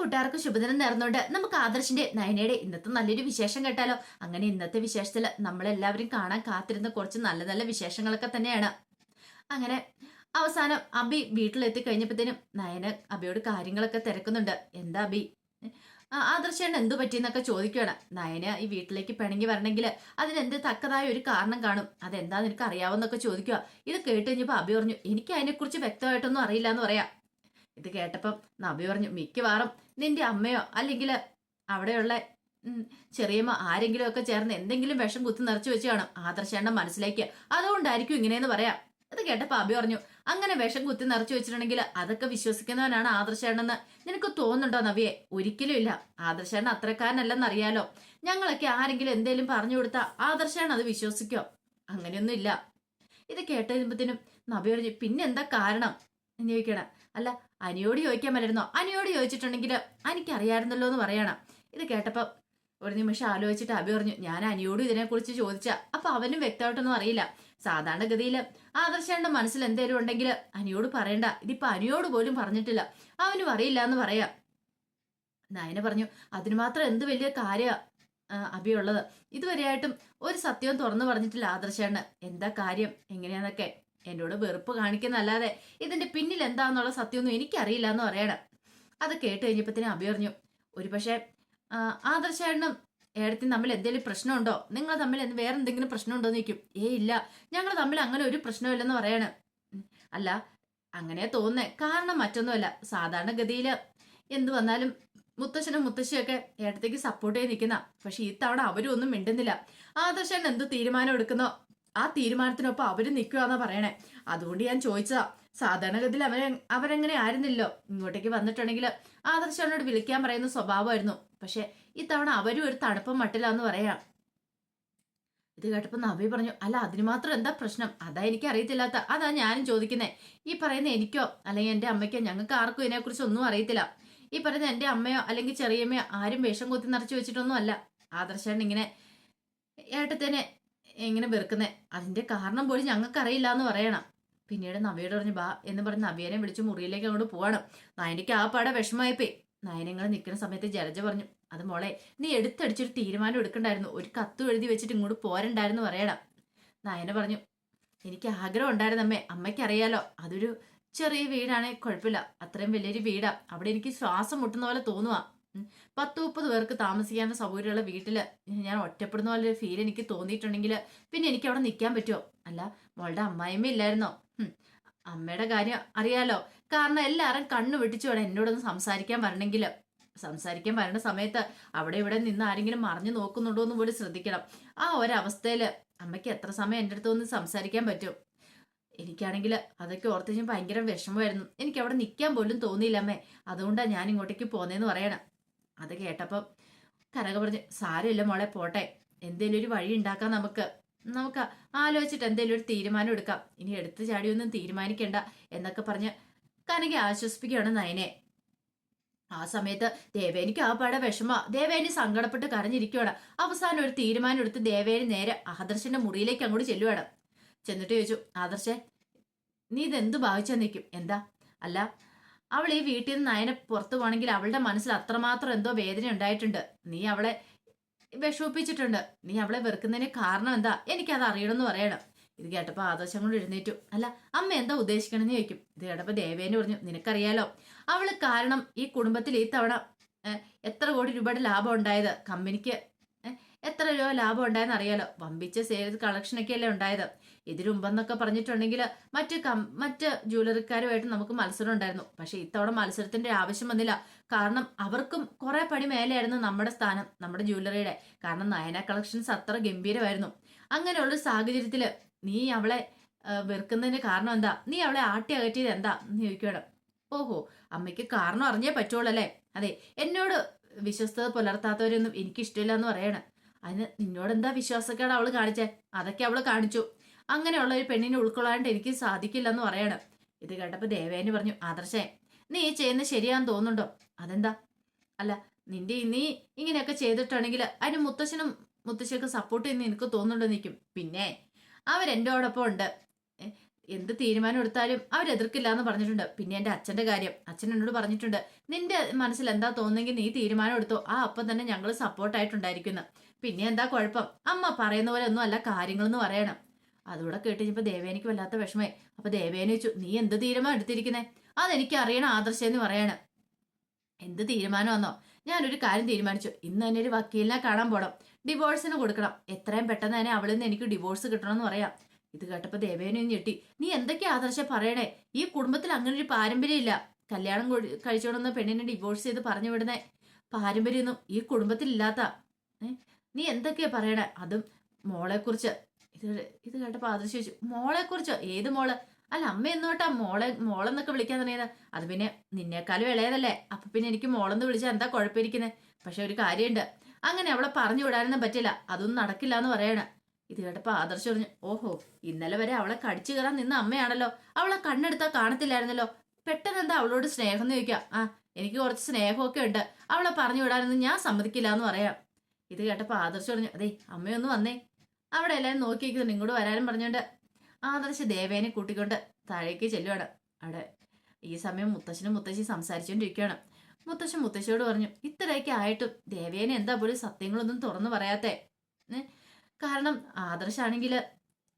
കൂട്ടുകാർക്ക് ശുഭദിനം നേർന്നുകൊണ്ട് നമുക്ക് ആദർശിന്റെ നയനയുടെ ഇന്നത്തെ നല്ലൊരു വിശേഷം കേട്ടാലോ? അങ്ങനെ ഇന്നത്തെ വിശേഷത്തിൽ നമ്മളെല്ലാവരും കാണാൻ കാത്തിരുന്ന കുറച്ച് നല്ല നല്ല വിശേഷങ്ങളൊക്കെ തന്നെയാണ്. അങ്ങനെ അവസാനം അബി വീട്ടിലെത്തി കഴിഞ്ഞപ്പോഴത്തേനും നയന അബിയോട് കാര്യങ്ങളൊക്കെ തിരക്കുന്നുണ്ട്. എന്താ അബി? ആദർശേണ്ട ആദർശേണ് എന്തു പറ്റിയെന്നൊക്കെ ചോദിക്കുകയാണ് നയന ഈ വീട്ടിലേക്ക് പിണങ്ങി വരണമെങ്കിൽ അതിനെന്ത് തക്കതായ ഒരു കാരണം കാണും? അതെന്താന്ന് നിനക്ക് അറിയാവുന്നൊക്കെ ചോദിക്കുക ഇത് കേട്ട് കഴിഞ്ഞപ്പോൾ അബി പറഞ്ഞു എനിക്ക് അതിനെക്കുറിച്ച് വ്യക്തമായിട്ടൊന്നും അറിയില്ല എന്ന് പറയാം. ഇത് കേട്ടപ്പം നബി പറഞ്ഞു മിക്കവാറും നിന്റെ അമ്മയോ അല്ലെങ്കിൽ അവിടെയുള്ള ചെറിയമ്മ ആരെങ്കിലും ഒക്കെ ചേർന്ന് എന്തെങ്കിലും വിഷം കുത്തി നിറച്ചു വെച്ച് കാണും. ആദർശേണ്ട മനസ്സിലേക്ക് അതുകൊണ്ടായിരിക്കും ഇങ്ങനെയെന്ന് പറയാം. ഇത് കേട്ടപ്പോ അബി പറഞ്ഞു അങ്ങനെ വിഷം കുത്തി നിറച്ചു വെച്ചിട്ടുണ്ടെങ്കിൽ അതൊക്കെ വിശ്വസിക്കുന്നവനാണ് ആദർശേണ്ടെന്ന് നിനക്ക് തോന്നുന്നുണ്ടോ നവിയെ? ഒരിക്കലും ഇല്ല. ആദർശേണ്ട അത്രക്കാരനല്ലെന്ന് അറിയാലോ ഞങ്ങളൊക്കെ ആരെങ്കിലും എന്തേലും പറഞ്ഞു കൊടുത്താൽ ആദർശേണ അത് വിശ്വസിക്കോ? അങ്ങനെയൊന്നും ഇല്ല. ഇത് കേട്ട് നബി പറഞ്ഞു പിന്നെന്താ കാരണം? എന്ന് ചോദിക്കണം അല്ല അനിയോട് ചോദിക്കാൻ പറ്റുന്നോ അനിയോട് ചോദിച്ചിട്ടുണ്ടെങ്കിൽ എനിക്കറിയായിരുന്നല്ലോ എന്ന് പറയണം. ഇത് കേട്ടപ്പോൾ ഒരു നിമിഷം ആലോചിച്ചിട്ട് അഭി പറഞ്ഞു ഞാൻ അനിയോട് ഇതിനെക്കുറിച്ച് ചോദിച്ച അപ്പൊ അവനും വ്യക്തമായിട്ടൊന്നും അറിയില്ല. സാധാരണഗതിയിൽ ആദർശേണ്ട മനസ്സിൽ എന്തേലും ഉണ്ടെങ്കിൽ അനിയോട് പറയണ്ട. ഇതിപ്പോ അനിയോട് പോലും പറഞ്ഞിട്ടില്ല. അവനും അറിയില്ല എന്ന് പറയാം. നയന പറഞ്ഞു അതിന് മാത്രം എന്ത് വലിയ കാര്യ അഭിയുള്ളത് ഇതുവരെയായിട്ടും ഒരു സത്യവും തുറന്നു പറഞ്ഞിട്ടില്ല ആദർശേണ് എന്താ കാര്യം? എങ്ങനെയാന്നൊക്കെ. എന്നോട് വെറുപ്പ് കാണിക്കുന്നല്ലാതെ ഇതിന്റെ പിന്നിൽ എന്താന്നുള്ള സത്യമൊന്നും എനിക്കറിയില്ല എന്ന് പറയണം. അത് കേട്ട് കഴിഞ്ഞപ്പത്തിന് അഭി പറഞ്ഞു ഒരു പക്ഷേ ആദർശേണ്ണും ഏടത്തി തമ്മിൽ എന്തെങ്കിലും പ്രശ്നമുണ്ടോ? നിങ്ങൾ തമ്മിൽ വേറെ എന്തെങ്കിലും പ്രശ്നമുണ്ടോ എന്ന് ചോദിക്കും. ഏ ഇല്ല. ഞങ്ങൾ തമ്മിൽ അങ്ങനെ ഒരു പ്രശ്നമില്ലെന്ന് പറയാണ്. അല്ല അങ്ങനെ തോന്നുന്നേ. കാരണം മറ്റൊന്നുമല്ല. സാധാരണ സാധാരണഗതിയിൽ എന്ത് വന്നാലും മുത്തശ്ശനും മുത്തശ്ശിയൊക്കെ ഏട്ടത്തേക്ക് സപ്പോർട്ട് ചെയ്ത് നിൽക്കുന്ന. പക്ഷെ ഈ തവണ അവരും ഒന്നും മിണ്ടുന്നില്ല. ആദർശൻ എന്ത് തീരുമാനം എടുക്കുന്നോ? ആ തീരുമാനത്തിനൊപ്പം അവർ നിൽക്കുകയെന്നാ പറയണേ. അതുകൊണ്ട് ഞാൻ ചോദിച്ചതാ സാധാരണഗതിയിൽ അവരെ അവരെങ്ങനെ ആയിരുന്നില്ലോ? ഇങ്ങോട്ടേക്ക് വന്നിട്ടുണ്ടെങ്കിൽ ആദർശനോട് വിളിക്കാൻ പറയുന്ന സ്വഭാവമായിരുന്നു. പക്ഷെ ഇത്തവണ അവരും ഒരു തണുപ്പം മട്ടിലാന്ന് പറയാം. ഇത് കേട്ടപ്പോ നവി പറഞ്ഞു അല്ല അതിന് മാത്രം എന്താ പ്രശ്നം? അതാ എനിക്ക് അറിയത്തില്ലാത്ത അതാ ഞാനും ചോദിക്കുന്നത് ഈ പറയുന്ന എനിക്കോ അല്ലെങ്കിൽ എന്റെ അമ്മയ്ക്കോ ഞങ്ങൾക്ക് ആർക്കും ഇതിനെക്കുറിച്ച് ഒന്നും അറിയത്തില്ല. ഈ പറയുന്ന എന്റെ അമ്മയോ അല്ലെങ്കിൽ ചെറിയമ്മയോ ആരും വേഷം കുത്തി നിറച്ചു വെച്ചിട്ടൊന്നും അല്ല. ആദർശൻ ഇങ്ങനെ ഏട്ടത്തിനെ ഇങ്ങനെ വെറുക്കുന്നത് അതിന്റെ കാരണം പോലും ഞങ്ങൾക്ക് അറിയില്ല എന്ന് പറയണം. പിന്നീട് നവയോട് പറഞ്ഞു ബാ എന്ന് പറഞ്ഞ് നവ്യനെ വിളിച്ച് മുറിയിലേക്ക് അങ്ങോട്ട് പോവാണ്. നയനിക്ക് ആ പാടെ വിഷമായിപ്പോയി നയനങ്ങൾ നിൽക്കുന്ന സമയത്ത് ജലജ പറഞ്ഞു അത് മോളെ നീ എടുത്തടിച്ചൊരു തീരുമാനം എടുക്കണ്ടായിരുന്നു. ഒരു കത്തു എഴുതി വെച്ചിട്ട് ഇങ്ങോട്ട് പോരണ്ടായിരുന്നു പറയണം. നയന പറഞ്ഞു എനിക്ക് ആഗ്രഹം ഉണ്ടായിരുന്നു അമ്മേ. അമ്മയ്ക്ക് അറിയാലോ അതൊരു ചെറിയ വീടാണ് കുഴപ്പമില്ല. അത്രയും വലിയൊരു വീടാ. അവിടെ എനിക്ക് ശ്വാസം മുട്ടുന്ന പോലെ തോന്നുക പത്ത് മുപ്പത് പേർക്ക് താമസിക്കാനുള്ള സൗകര്യമുള്ള വീട്ടിൽ ഞാൻ ഒറ്റപ്പെടുന്ന പോലെ ഒരു ഫീൽ എനിക്ക് തോന്നിയിട്ടുണ്ടെങ്കിൽ പിന്നെ എനിക്ക് അവിടെ നിൽക്കാൻ പറ്റുമോ അല്ല മോളുടെ അമ്മായിമ്മ ഇല്ലായിരുന്നോ? അമ്മയുടെ കാര്യം അറിയാലോ. കാരണം എല്ലാവരും കണ്ണു വെട്ടിച്ചു വേണം എന്നോടൊന്ന് സംസാരിക്കാൻ വരണമെങ്കിൽ സംസാരിക്കാൻ വരണ സമയത്ത് അവിടെ ഇവിടെ നിന്ന് ആരെങ്കിലും മറിഞ്ഞു നോക്കുന്നുണ്ടോ എന്ന് പോലും ശ്രദ്ധിക്കണം. ആ ഒരവസ്ഥയിൽ അമ്മയ്ക്ക് എത്ര സമയം എന്റെ അടുത്ത് സംസാരിക്കാൻ പറ്റും? എനിക്കാണെങ്കിൽ അതൊക്കെ ഓർത്തു ഞാൻ ഭയങ്കര വിഷമമായിരുന്നു. എനിക്ക് അവിടെ നിൽക്കാൻ പോലും തോന്നിയില്ല അമ്മേ. അതുകൊണ്ടാണ് ഞാൻ ഇങ്ങോട്ടേക്ക് പോന്നേന്ന് പറയണം. അത് കേട്ടപ്പം കനക പറഞ്ഞു സാരമില്ല മോളെ പോട്ടെ. എന്തെങ്കിലും ഒരു വഴി ഉണ്ടാക്കാം നമുക്ക്. നമുക്ക് ആലോചിച്ചിട്ട് എന്തെങ്കിലും ഒരു തീരുമാനം എടുക്കാം. ഇനി എടുത്തു ചാടിയൊന്നും തീരുമാനിക്കണ്ട എന്നൊക്കെ പറഞ്ഞ് കനക ആശ്വസിപ്പിക്കുകയാണ് നയനെ. ആ സമയത്ത് ദേവേനിക്ക് ആ പാടെ വിഷമ. ദേവേനി സങ്കടപ്പെട്ട് കരഞ്ഞിരിക്കുകയാണ്. അവസാനം ഒരു തീരുമാനം എടുത്ത് ദേവേനി നേരെ ആദർശന്റെ മുറിയിലേക്ക് അങ്ങോട്ട് ചെല്ലുവാണ്. ചെന്നിട്ട് ചോദിച്ചു ആദർശേ നീ ഇതെന്ത് ഭാവിച്ചാൽ നിൽക്കും? എന്താ? അല്ല അവൾ ഈ വീട്ടിൽ നിന്ന് നയനെ പുറത്തു പോകണമെങ്കിൽ അവളുടെ മനസ്സിൽ അത്രമാത്രം എന്തോ വേദന ഉണ്ടായിട്ടുണ്ട്. നീ അവളെ വിഷമിപ്പിച്ചിട്ടുണ്ട്. നീ അവളെ വെറുക്കുന്നതിന് കാരണം എന്താ? എനിക്കത് അറിയണമെന്ന് പറയണം. ഇത് കേട്ടപ്പോൾ ആദർശം കൊണ്ട് എഴുന്നേറ്റു. അല്ല അമ്മ എന്താ ഉദ്ദേശിക്കണമെന്ന് ചോദിക്കും. ഇത് കേട്ടപ്പോൾ ദേവേനെ പറഞ്ഞു നിനക്കറിയാലോ അവൾ കാരണം ഈ കുടുംബത്തിൽ ഈ തവണ എത്ര കോടി രൂപയുടെ ലാഭം ഉണ്ടായത്? കമ്പനിക്ക് എത്ര രൂപ ലാഭം ഉണ്ടായെന്ന് അറിയാലോ? വമ്പിച്ച സെയിൽസ് കളക്ഷനൊക്കെയല്ലേ ഉണ്ടായത്. ഇതിനു മുമ്പെന്നൊക്കെ പറഞ്ഞിട്ടുണ്ടെങ്കിൽ മറ്റ് കം മറ്റ് ജ്വല്ലറിക്കാരുമായിട്ട് നമുക്ക് മത്സരം ഉണ്ടായിരുന്നു. പക്ഷെ ഇത്തവണ മത്സരത്തിന്റെ ആവശ്യം വന്നില്ല. കാരണം അവർക്കും കുറെ പണി മേലെയായിരുന്നു നമ്മുടെ സ്ഥാനം നമ്മുടെ ജ്വല്ലറിയുടെ. കാരണം നയന കളക്ഷൻസ് അത്ര ഗംഭീരമായിരുന്നു. അങ്ങനെയുള്ള സാഹചര്യത്തിൽ നീ അവളെ വെറുക്കുന്നതിന് കാരണം എന്താ? നീ അവളെ ആട്ടി അകറ്റിയത് എന്താ? എന്ന് ചോദിക്കണം ഓഹോ അമ്മയ്ക്ക് കാരണം അറിഞ്ഞേ പറ്റുള്ളൂ അല്ലേ അതെ എന്നോട് വിശ്വസ്തത പുലർത്താത്തവരൊന്നും എനിക്കിഷ്ടമില്ല എന്ന് പറയണം. അതിന് നിന്നോട് എന്താ വിശ്വാസക്കേട് അവൾ കാണിച്ചേ? അതൊക്കെ അവൾ കാണിച്ചു. അങ്ങനെയുള്ള ഒരു പെണ്ണിനെ ഉൾക്കൊള്ളാണ്ട് എനിക്ക് സാധിക്കില്ല എന്ന് പറയണം. ഇത് കേട്ടപ്പോൾ ദേവേനി പറഞ്ഞു ആദർശേ നീ ചെയ്യുന്നത് ശരിയാന്ന് തോന്നുന്നുണ്ടോ? അതെന്താ? അല്ല നിന്റെ നീ ഇങ്ങനെയൊക്കെ ചെയ്തിട്ടുണ്ടെങ്കിൽ അതിന് മുത്തശ്ശനും മുത്തശ്ശിയൊക്കെ സപ്പോർട്ട് ചെയ്യുന്ന എനിക്ക് തോന്നുന്നുണ്ടോ നിൽക്കും പിന്നെ അവരെന്റോടൊപ്പം ഉണ്ട്. എന്ത് തീരുമാനം എടുത്താലും അവരെതിർക്കില്ല എന്ന് പറഞ്ഞിട്ടുണ്ട്. പിന്നെ എന്റെ അച്ഛന്റെ കാര്യം. അച്ഛൻ എന്നോട് പറഞ്ഞിട്ടുണ്ട് നിന്റെ മനസ്സിൽ എന്താ തോന്നുന്നെങ്കിൽ നീ തീരുമാനം എടുത്തോ. ആ അപ്പം തന്നെ ഞങ്ങൾ സപ്പോർട്ടായിട്ടുണ്ടായിരിക്കുന്നു പിന്നെ എന്താ കുഴപ്പം? അമ്മ പറയുന്ന പോലെ ഒന്നും അല്ല കാര്യങ്ങളെന്ന് പറയണം. അതുകൂടെ കേട്ട് കഴിഞ്ഞപ്പോൾ ദേവേനിക്ക് വല്ലാത്ത വിഷമേ അപ്പൊ ദേവേനെ നീ എന്ത് തീരുമാനം എടുത്തിരിക്കുന്നേ? അതെനിക്ക് അറിയണം ആദർശം എന്ന് പറയണം. എന്ത് തീരുമാനമാണോ ഞാനൊരു കാര്യം തീരുമാനിച്ചു. ഇന്ന് തന്നെ ഒരു വക്കീലിനെ കാണാൻ പോണം. ഡിവോഴ്സിന് കൊടുക്കണം. എത്രയും പെട്ടെന്ന് തന്നെ അവളിൽ നിന്ന് എനിക്ക് ഡിവോഴ്സ് കിട്ടണമെന്ന് പറയാം. ഇത് കേട്ടപ്പോ ദേവേനും ഞെട്ടി. നീ എന്തൊക്കെ ആദർശം പറയണേ? ഈ കുടുംബത്തിൽ അങ്ങനെ ഒരു പാരമ്പര്യം ഇല്ല കല്യാണം കഴിച്ചോണ്ടെന്ന് പെണ്ണിനെ ഡിവോഴ്സ് ചെയ്ത് പറഞ്ഞു വിടുന്നേ. പാരമ്പര്യമൊന്നും ഈ കുടുംബത്തിൽ ഇല്ലാത്ത നീ എന്തൊക്കെയാ പറയണേ? അതും മോളെ കുറിച്ച് ഇത് ഇത് കേട്ടപ്പോ ആദർശം ചോദിച്ചു മോളെ കുറിച്ചോ ഏത് മോൾ? അല്ല അമ്മ എന്നോട്ടാ മോളെ മോളെന്നൊക്കെ വിളിക്കാൻ തുടങ്ങിയത്. അത് പിന്നെ നിന്നേക്കാളും ഇളയതല്ലേ. അപ്പൊ പിന്നെ എനിക്ക് മോളെന്ന് വിളിച്ചാൽ എന്താ കുഴപ്പമിരിക്കുന്നത് പക്ഷെ ഒരു കാര്യമുണ്ട്. അങ്ങനെ അവളെ പറഞ്ഞു വിടാനൊന്നും പറ്റില്ല. അതൊന്നും നടക്കില്ല എന്ന് പറയണ. ഇത് കേട്ടപ്പോ ആദർശ് പറഞ്ഞു ഓഹോ ഇന്നലെ വരെ അവളെ കടിച്ചു കയറാൻ നിന്ന അമ്മയാണല്ലോ. അവളെ കണ്ണെടുത്താ കാണത്തില്ലായിരുന്നല്ലോ. പെട്ടെന്ന് എന്താ അവളോട് സ്നേഹം എന്ന് ചോദിക്കാം ആ എനിക്ക് കുറച്ച് സ്നേഹമൊക്കെ ഉണ്ട്. അവളെ പറഞ്ഞു വിടാനൊന്നും ഞാൻ സമ്മതിക്കില്ല എന്ന് പറയാം. ഇത് കേട്ടപ്പോ ആദർശ് പറഞ്ഞു അതെ അമ്മയൊന്ന് വന്നേ. അവിടെ എല്ലാവരും നോക്കിയിരിക്കുന്നു. ഇങ്ങോട്ട് വരാനും പറഞ്ഞുകൊണ്ട് ആദർശ് ദേവേനെ കൂട്ടിക്കൊണ്ട് താഴേക്ക് ചെല്ലുവാണ്. അവിടെ ഈ സമയം മുത്തശ്ശനും മുത്തശ്ശി സംസാരിച്ചുകൊണ്ടിരിക്കുകയാണ്. മുത്തശ്ശൻ മുത്തശ്ശിയോട് പറഞ്ഞു ഇത്രയൊക്കെ ആയിട്ടും ദേവേനെ എന്താ പോലും സത്യങ്ങളൊന്നും തുറന്നു പറയാത്തേ? കാരണം ആദർശാണെങ്കിൽ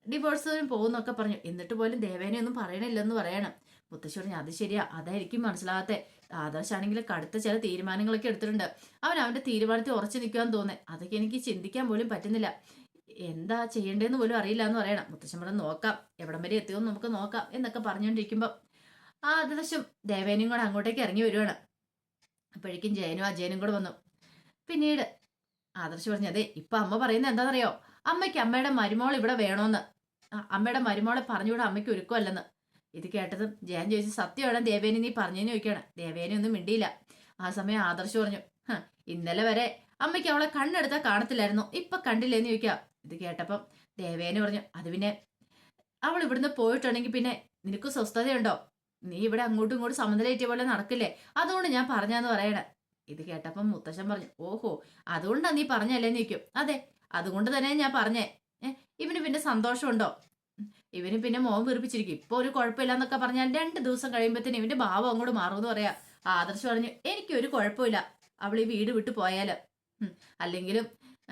ഡിവോഴ്സിന് പോകുന്നൊക്കെ പറഞ്ഞു. എന്നിട്ട് പോലും ദേവേനെ ഒന്നും പറയണില്ലെന്ന് പറയണം. മുത്തശ്ശി പറഞ്ഞു അത് ശരിയാ. അതായിരിക്കും മനസ്സിലാകാത്തെ ആദർശാണെങ്കിൽ കടുത്ത ചില തീരുമാനങ്ങളൊക്കെ എടുത്തിട്ടുണ്ട്. അവൻ അവന്റെ തീരുമാനത്തിൽ ഉറച്ചു നിൽക്കുവാൻ തോന്നേ. അതൊക്കെ എനിക്ക് ചിന്തിക്കാൻ പോലും പറ്റുന്നില്ല. എന്താ ചെയ്യേണ്ടതെന്ന് പോലും അറിയില്ല എന്ന് പറയണം. മുത്തശ്ശൻ നോക്കാം. എവിടം വരെ എത്തിയോന്ന് നമുക്ക് നോക്കാം എന്നൊക്കെ പറഞ്ഞുകൊണ്ടിരിക്കുമ്പോൾ ആ ദിവസം ദേവേനയും കൂടെ അങ്ങോട്ടേക്ക് ഇറങ്ങി വരുവാണ്. അപ്പോഴേക്കും ജയനും അജയനും കൂടെ വന്നു. പിന്നീട് ആദർശ് പറഞ്ഞു അതെ ഇപ്പൊ അമ്മ പറയുന്നത് എന്താണെന്നറിയോ? അമ്മയ്ക്ക് അമ്മയുടെ മരുമോൾ ഇവിടെ വേണോന്ന്. അമ്മയുടെ മരുമോളെ പറഞ്ഞുകൂടെ അമ്മയ്ക്ക് ഒരുക്കമല്ലെന്ന്. ഇത് കേട്ടതും ജയൻ ചോദിച്ചു സത്യമാണ് ദേവേനി നീ പറഞ്ഞു ചോദിക്കുകയാണ്? ദേവേനി ഒന്നും മിണ്ടിയില്ല. ആ സമയം ആദർശ് പറഞ്ഞു ഇന്നലെ വരെ അമ്മയ്ക്ക് അവളെ കണ്ണെടുത്താൽ കാണത്തില്ലായിരുന്നു. ഇപ്പൊ കണ്ടില്ലേന്ന് ചോദിക്കാം. ഇത് കേട്ടപ്പം ദേവേന പറഞ്ഞു അത് പിന്നെ അവൾ ഇവിടുന്ന് പോയിട്ടുണ്ടെങ്കിൽ പിന്നെ നിനക്ക് സ്വസ്ഥതയുണ്ടോ? നീ ഇവിടെ അങ്ങോട്ടും ഇങ്ങോട്ടും സമനിലേറ്റിയ പോലെ നടക്കില്ലേ? അതുകൊണ്ട് ഞാൻ പറഞ്ഞാന്ന് പറയണേ. ഇത് കേട്ടപ്പം മുത്തശ്ശൻ പറഞ്ഞു ഓഹോ അതുകൊണ്ടാ നീ പറഞ്ഞല്ലേന്ന് നിൽക്കും അതെ അതുകൊണ്ട് തന്നെ ഞാൻ പറഞ്ഞേ. ഇവന് പിന്നെ സന്തോഷമുണ്ടോ? ഇവന് പിന്നെ മോൻ വീർപ്പിച്ചിരിക്കും. ഇപ്പൊ ഒരു കുഴപ്പമില്ല പറഞ്ഞാൽ രണ്ട് ദിവസം കഴിയുമ്പോഴത്തേന് ഇവന്റെ ഭാവം അങ്ങോട്ട് മാറുമെന്ന് പറയാ. ആദർശ് പറഞ്ഞു എനിക്കൊരു കുഴപ്പമില്ല. അവൾ ഈ വീട് വിട്ടു പോയാൽ. അല്ലെങ്കിലും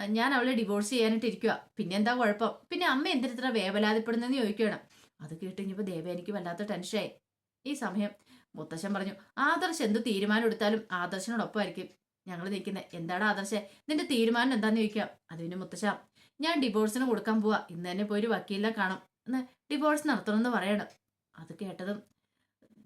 ഞാൻ അവളെ ഡിവോഴ്സ് ചെയ്യാനായിട്ട് ഇരിക്കുക പിന്നെ എന്താ കുഴപ്പം? പിന്നെ അമ്മ എന്തിനത്ര വേവലാതിപ്പെടുന്നെന്ന് ചോദിക്കുകയാണ് അത് കേട്ട് ദേവ എനിക്ക് വല്ലാത്ത ടെൻഷനായി ഈ സമയം മുത്തശ്ശൻ പറഞ്ഞു ആദർശ് എന്ത് തീരുമാനം എടുത്താലും ആദർശനോടൊപ്പമായിരിക്കും. ഞങ്ങൾ നിൽക്കുന്നത് എന്താണ് ആദർശ? നിന്റെ തീരുമാനം എന്താന്ന് ചോദിക്കാം. അതിന് മുത്തശ്ശ ഞാൻ ഡിവോഴ്സിന് കൊടുക്കാൻ പോവാ. ഇന്ന് തന്നെ പോയി ഒരു വക്കീലിനെ കാണും. എന്ന് ഡിവോഴ്സ് നടത്തണമെന്ന് പറയണം. അത് കേട്ടതും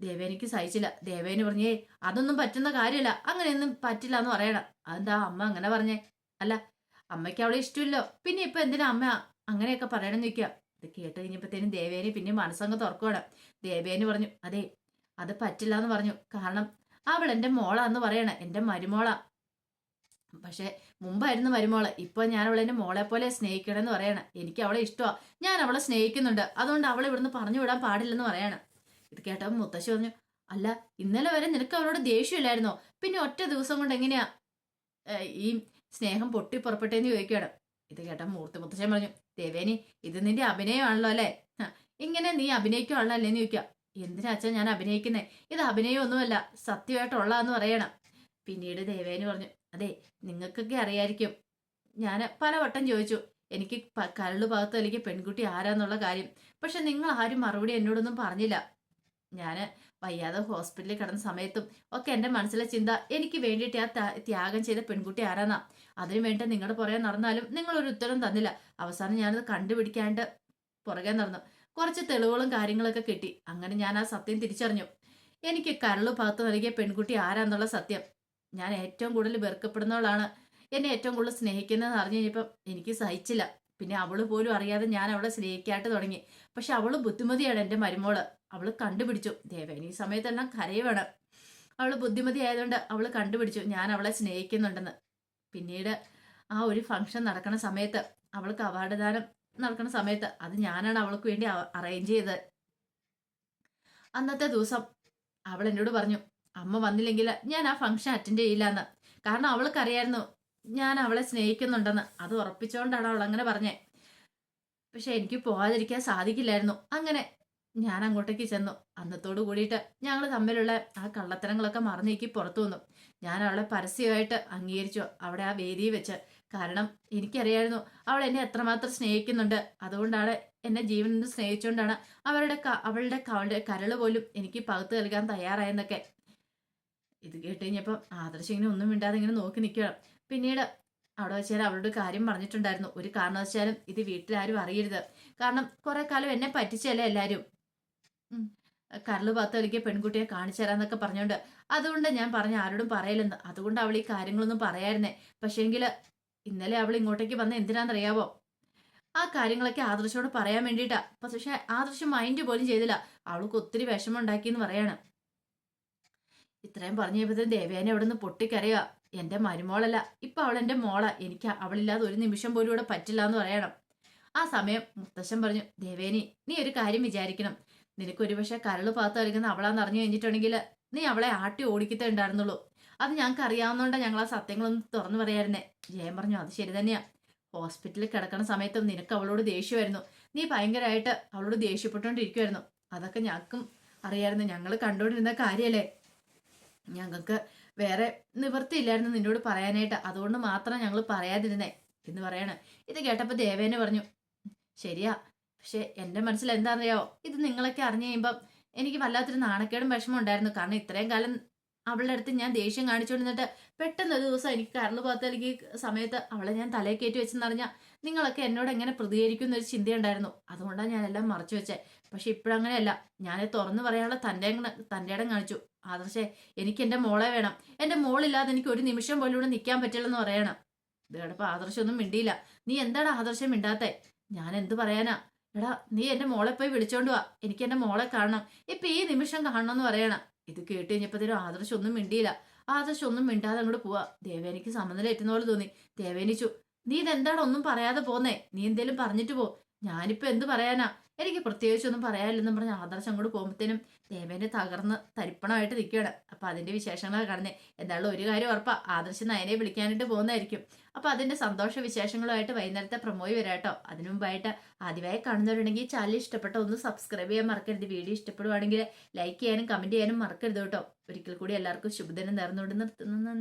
ദേവേനിക്ക് സഹിച്ചില്ല. ദേവേന് പറഞ്ഞേ അതൊന്നും പറ്റുന്ന കാര്യമല്ല അങ്ങനെയൊന്നും പറ്റില്ല എന്ന് പറയണം. അതെന്താ അമ്മ അങ്ങനെ പറഞ്ഞേ? അല്ല അമ്മയ്ക്ക് അവളെ ഇഷ്ടമില്ലോ. പിന്നെ ഇപ്പൊ എന്തിനാ അമ്മ അങ്ങനെയൊക്കെ പറയണമെന്ന് നിൽക്കുക ഇത് കേട്ട് കഴിഞ്ഞപ്പോഴത്തേനും ദേവേനെ പിന്നെ മനസ്സങ്ങ് തുറക്കുവാണ്. ദേവേന് പറഞ്ഞു അതെ അത് പറ്റില്ല എന്ന് പറഞ്ഞു. കാരണം അവൾ എന്റെ മോളാന്ന് പറയണ എന്റെ മരുമോളാ. പക്ഷെ മുമ്പായിരുന്നു മരുമോൾ. ഇപ്പൊ ഞാൻ അവളെ എന്റെ മോളെ പോലെ സ്നേഹിക്കണമെന്ന് പറയണ. എനിക്ക് അവളെ ഇഷ്ടമാണ് ഞാൻ അവളെ സ്നേഹിക്കുന്നുണ്ട്. അതുകൊണ്ട് അവളെ ഇവിടുന്ന് പറഞ്ഞു വിടാൻ പാടില്ലെന്ന് പറയണ. ഇത് കേട്ടപ്പോൾ മുത്തശ്ശി പറഞ്ഞു അല്ല ഇന്നലെ വരെ നിനക്ക് അവളോട് ദേഷ്യമില്ലായിരുന്നോ? പിന്നെ ഒറ്റ ദിവസം കൊണ്ട് എങ്ങനെയാ? ഈ സ്നേഹം പൊട്ടി പുറപ്പെട്ടേന്ന് ചോദിക്കുകയാണ്. ഇത് കേട്ട മൂർത്തി മുത്തശ്ശൻ പറഞ്ഞു ദേവേനി ഇത് നിന്റെ അഭിനയമാണല്ലോ അല്ലേ? ഇങ്ങനെ നീ അഭിനയിക്കുവാണല്ലോ അല്ലേന്ന് ചോദിക്കുക. എന്തിനാ അച്ഛൻ ഞാൻ അഭിനയിക്കുന്നേ? ഇത് അഭിനയമൊന്നുമല്ല സത്യമായിട്ടുള്ളതെന്ന് പറയണം. പിന്നീട് ദേവേനി പറഞ്ഞു അതെ നിങ്ങൾക്കൊക്കെ അറിയായിരിക്കും. ഞാൻ പലവട്ടം ചോദിച്ചു എനിക്ക് കരൾ ഭാഗത്ത് അല്ലെങ്കിൽ പെൺകുട്ടി ആരാന്നുള്ള കാര്യം. പക്ഷെ നിങ്ങൾ ആരും മറുപടി എന്നോടൊന്നും പറഞ്ഞില്ല. ഞാൻ വയ്യാതെ ഹോസ്പിറ്റലിൽ കിടന്ന സമയത്തും ഒക്കെ എന്റെ മനസ്സിലെ ചിന്ത എനിക്ക് വേണ്ടിയിട്ട് ആ ത്യാഗം ചെയ്ത പെൺകുട്ടി ആരാന്നാ? അതിനു വേണ്ടി നിങ്ങളുടെ പുറകെ നടന്നാലും നിങ്ങൾ ഒരു ഉത്തരം തന്നില്ല. അവസാനം ഞാനത് കണ്ടുപിടിക്കാണ്ട് പുറകെ നടന്നു. കുറച്ച് തെളിവുകളും കാര്യങ്ങളൊക്കെ കിട്ടി. അങ്ങനെ ഞാൻ ആ സത്യം തിരിച്ചറിഞ്ഞു. എനിക്ക് കരൾ ഭാഗത്ത് നൽകിയ പെൺകുട്ടി ആരാന്നുള്ള സത്യം. ഞാൻ ഏറ്റവും കൂടുതൽ വെറുക്കപ്പെടുന്നവളാണ്. എന്നെ ഏറ്റവും കൂടുതൽ സ്നേഹിക്കുന്നതെന്ന് അറിഞ്ഞു കഴിഞ്ഞപ്പം എനിക്ക് സഹിച്ചില്ല. പിന്നെ അവൾ പോലും അറിയാതെ ഞാൻ അവളെ സ്നേഹിക്കാട്ട് തുടങ്ങി. പക്ഷെ അവൾ ബുദ്ധിമതിയാണ് എന്റെ മരുമോൾ. അവൾ കണ്ടുപിടിച്ചു. ദേവേനി ഈ സമയത്തെല്ലാം കരയുവാണ്. അവൾ ബുദ്ധിമതി ആയതുകൊണ്ട് അവൾ കണ്ടുപിടിച്ചു. ഞാൻ അവളെ സ്നേഹിക്കുന്നുണ്ടെന്ന്. പിന്നീട് ആ ഒരു ഫംഗ്ഷൻ നടക്കുന്ന സമയത്ത് അവൾക്ക് അവാർഡ് ദാനം നടക്കുന്ന സമയത്ത് അത് ഞാനാണ് അവൾക്ക് വേണ്ടി അറേഞ്ച് ചെയ്തത്. അന്നത്തെ ദിവസം അവൾ എന്നോട് പറഞ്ഞു അമ്മ വന്നില്ലെങ്കിൽ ഞാൻ ആ ഫംഗ്ഷൻ അറ്റൻഡ് ചെയ്യില്ല എന്ന് കാരണം അവൾക്കറിയായിരുന്നു ഞാൻ അവളെ സ്നേഹിക്കുന്നുണ്ടെന്ന് അത് ഉറപ്പിച്ചുകൊണ്ടാണ് അവൾ അങ്ങനെ പറഞ്ഞേ. പക്ഷെ എനിക്ക് പോകാതിരിക്കാൻ സാധിക്കില്ലായിരുന്നു. അങ്ങനെ ഞാൻ അങ്ങോട്ടേക്ക് ചെന്നു. അന്നത്തോട് കൂടിയിട്ട് ഞങ്ങൾ തമ്മിലുള്ള ആ കള്ളത്തരങ്ങളൊക്കെ മറന്നേക്ക് പുറത്തു വന്നു. ഞാൻ അവളെ പരസ്യമായിട്ട് അംഗീകരിച്ചു. അവിടെ ആ വേദിയിൽ വെച്ച്. കാരണം എനിക്കറിയായിരുന്നു അവൾ എന്നെ എത്രമാത്രം സ്നേഹിക്കുന്നുണ്ട്. അതുകൊണ്ടാണ് എന്നെ ജീവൻ സ്നേഹിച്ചുകൊണ്ടാണ് അവരുടെ അവളുടെ കരൾ പോലും എനിക്ക് പകുത്ത് നൽകാൻ തയ്യാറായെന്നൊക്കെ. ഇത് കേട്ട് കഴിഞ്ഞപ്പം ആദർശ് ഇങ്ങനെ ഒന്നും മിണ്ടാതെ ഇങ്ങനെ നോക്കി നിൽക്കുകയാണ് പിന്നീട് അവിടെ വെച്ചാൽ അവളോട് കാര്യം പറഞ്ഞിട്ടുണ്ടായിരുന്നു. ഒരു കാരണവശാലും ഇത് വീട്ടിലാരും അറിയരുത്. കാരണം കുറെ കാലം എന്നെ പറ്റിച്ചല്ലേ എല്ലാവരും. കരൾ പാത്ത കളിക്ക് പെൺകുട്ടിയെ കാണിച്ചു തരാന്നൊക്കെ പറഞ്ഞോണ്ട്. അതുകൊണ്ട് ഞാൻ പറഞ്ഞ ആരോടും പറയലെന്ന് അതുകൊണ്ട് അവൾ ഈ കാര്യങ്ങളൊന്നും പറയായിരുന്നേ. പക്ഷേങ്കിൽ ഇന്നലെ അവൾ ഇങ്ങോട്ടേക്ക് വന്ന എന്തിനാണെന്നറിയാവോ ആ കാര്യങ്ങളൊക്കെ ആദർശോട് പറയാൻ വേണ്ടിയിട്ടാ. പക്ഷെ ആദർശം മൈൻഡ് പോലും ചെയ്തില്ല. അവൾക്ക് ഒത്തിരി വിഷമം ഉണ്ടാക്കിയെന്ന് പറയാണ്. ഇത്രയും പറഞ്ഞു കഴിയുമ്പോഴത്തേക്കും ദേവേനെ അവിടെ നിന്ന് പൊട്ടിക്കരയുക എന്റെ മരുമോളല്ല. ഇപ്പൊ അവൾ എന്റെ മോള. എനിക്ക് അവളില്ലാതെ ഒരു നിമിഷം പോലും ഇവിടെ പറ്റില്ല എന്ന് പറയണം. ആ സമയം മുത്തശ്ശൻ പറഞ്ഞു ദേവേനി നീ ഒരു കാര്യം വിചാരിക്കണം. നിനക്ക് ഒരുപക്ഷെ കരൾ പാത്ത് കളിക്കുന്ന അവളാന്ന് അറിഞ്ഞു കഴിഞ്ഞിട്ടുണ്ടെങ്കിൽ നീ അവളെ ആട്ടി ഓടിക്കത്തേ ഉണ്ടായിരുന്നുള്ളൂ. അത് ഞങ്ങൾക്ക് അറിയാവുന്നതുകൊണ്ടാണ് ഞങ്ങൾ ആ സത്യങ്ങളൊന്നും തുറന്നു പറയായിരുന്നേ. ജയൻ പറഞ്ഞു അത് ശരി തന്നെയാ. ഹോസ്പിറ്റലിൽ കിടക്കുന്ന സമയത്തും നിനക്ക് അവളോട് ദേഷ്യമായിരുന്നു. നീ ഭയങ്കരമായിട്ട് അവളോട് ദേഷ്യപ്പെട്ടുകൊണ്ടിരിക്കുമായിരുന്നു അതൊക്കെ ഞങ്ങൾക്കും അറിയായിരുന്നു. ഞങ്ങൾ കണ്ടുകൊണ്ടിരുന്ന കാര്യമല്ലേ ഞങ്ങൾക്ക് വേറെ നിവൃത്തിയില്ലായിരുന്നു നിന്നോട് പറയാനായിട്ട്. അതുകൊണ്ട് മാത്രം ഞങ്ങൾ പറയാതിരുന്നേ. എന്ന് പറയാണ്. ഇത് കേട്ടപ്പോൾ ദേവേനെ പറഞ്ഞു ശരിയാ. പക്ഷെ എന്റെ മനസ്സിൽ എന്താണെന്നറിയാവോ? ഇത് നിങ്ങളൊക്കെ അറിഞ്ഞു കഴിയുമ്പം എനിക്ക് വല്ലാത്തൊരു നാണക്കേടും വിഷമം ഉണ്ടായിരുന്നു. കാരണം ഇത്രയും കാലം അവളുടെ അടുത്ത് ഞാൻ ദേഷ്യം കാണിച്ചുകൊണ്ടിരുന്നിട്ട് പെട്ടെന്ന് ഒരു ദിവസം എനിക്ക് കരൾ പാത്തലിക്ക് സമയത്ത് അവളെ ഞാൻ തലയിൽ കയറ്റി വെച്ചെന്നറിഞ്ഞാൽ നിങ്ങളൊക്കെ എന്നോട് എങ്ങനെ പ്രതികരിക്കും എന്നൊരു ചിന്തയുണ്ടായിരുന്നു. അതുകൊണ്ടാണ് ഞാനെല്ലാം മറച്ചു വെച്ചേ. പക്ഷെ ഇപ്പോഴങ്ങനെയല്ല. ഞാൻ തുറന്നു പറയാനുള്ള തന്റെ തന്റെ ഇടം കാണിച്ചു. ആദർശേ എനിക്ക് എന്റെ മോളെ വേണം. എന്റെ മോളില്ലാതെ എനിക്ക് ഒരു നിമിഷം പോലും ഇവിടെ നിൽക്കാൻ പറ്റില്ലെന്ന് പറയണം. ഇത് കേട്ടപ്പോൾ ആദർശം ഒന്നും മിണ്ടിയില്ല. നീ എന്താണ് ആദർശം മിണ്ടാത്തെ? ഞാൻ എന്ത് പറയാനാ? എടാ നീ എന്റെ മോളെ പോയി വിളിച്ചോണ്ട് വാ. എനിക്ക് എന്റെ മോളെ കാണണം. ഇപ്പൊ ഈ നിമിഷം കാണണം എന്ന് പറയണം. ഇത് കേട്ട് കഴിഞ്ഞപ്പോഴത്തേനും ആദർശം ഒന്നും മിണ്ടിയില്ല. ആദർശം ഒന്നും മിണ്ടാതെ അങ്ങോട്ട് പോവാ. ദേവേനിക്ക് സമനില ഏറ്റുന്ന പോലെ തോന്നി. ദേവേനിച്ചു നീ ഇതെന്താണ് ഒന്നും പറയാതെ പോന്നേ? നീ എന്തേലും പറഞ്ഞിട്ട് പോ. ഞാനിപ്പോ എന്ത് പറയാനാ? എനിക്ക് പ്രത്യേകിച്ചൊന്നും പറയാനില്ലെന്നും പറഞ്ഞ ആദർശം അങ്ങോട്ട് പോകുമ്പോഴത്തേനും ദേവേനെ തകർന്ന് തരിപ്പണമായിട്ട് നിൽക്കുകയാണ് അപ്പൊ അതിന്റെ വിശേഷങ്ങളൊക്കെ കാണുന്നത് എന്തായാലും ഒരു കാര്യം ഉറപ്പാ ആദർശ നയനെ വിളിക്കാനായിട്ട് പോകുന്നതായിരിക്കും. അപ്പൊ അതിന്റെ സന്തോഷ വിശേഷങ്ങളുമായിട്ട് വൈകുന്നേരത്തെ പ്രമോയ് വരാട്ടോ അതിനു മുമ്പായിട്ട് ആദ്യമായി കാണുന്നവരുണ്ടെങ്കിൽ ചാനൽ ഇഷ്ടപ്പെട്ട ഒന്ന് സബ്സ്ക്രൈബ് ചെയ്യാൻ മറക്കരുത്. വീഡിയോ ഇഷ്ടപ്പെടുവാണെങ്കിൽ ലൈക്ക് ചെയ്യാനും കമന്റ് ചെയ്യാനും മറക്കരുത് കേട്ടോ. ഒരിക്കൽ കൂടി എല്ലാവർക്കും ശുഭദിനം നേർന്നുകൊണ്ട് നിർത്തുന്നു.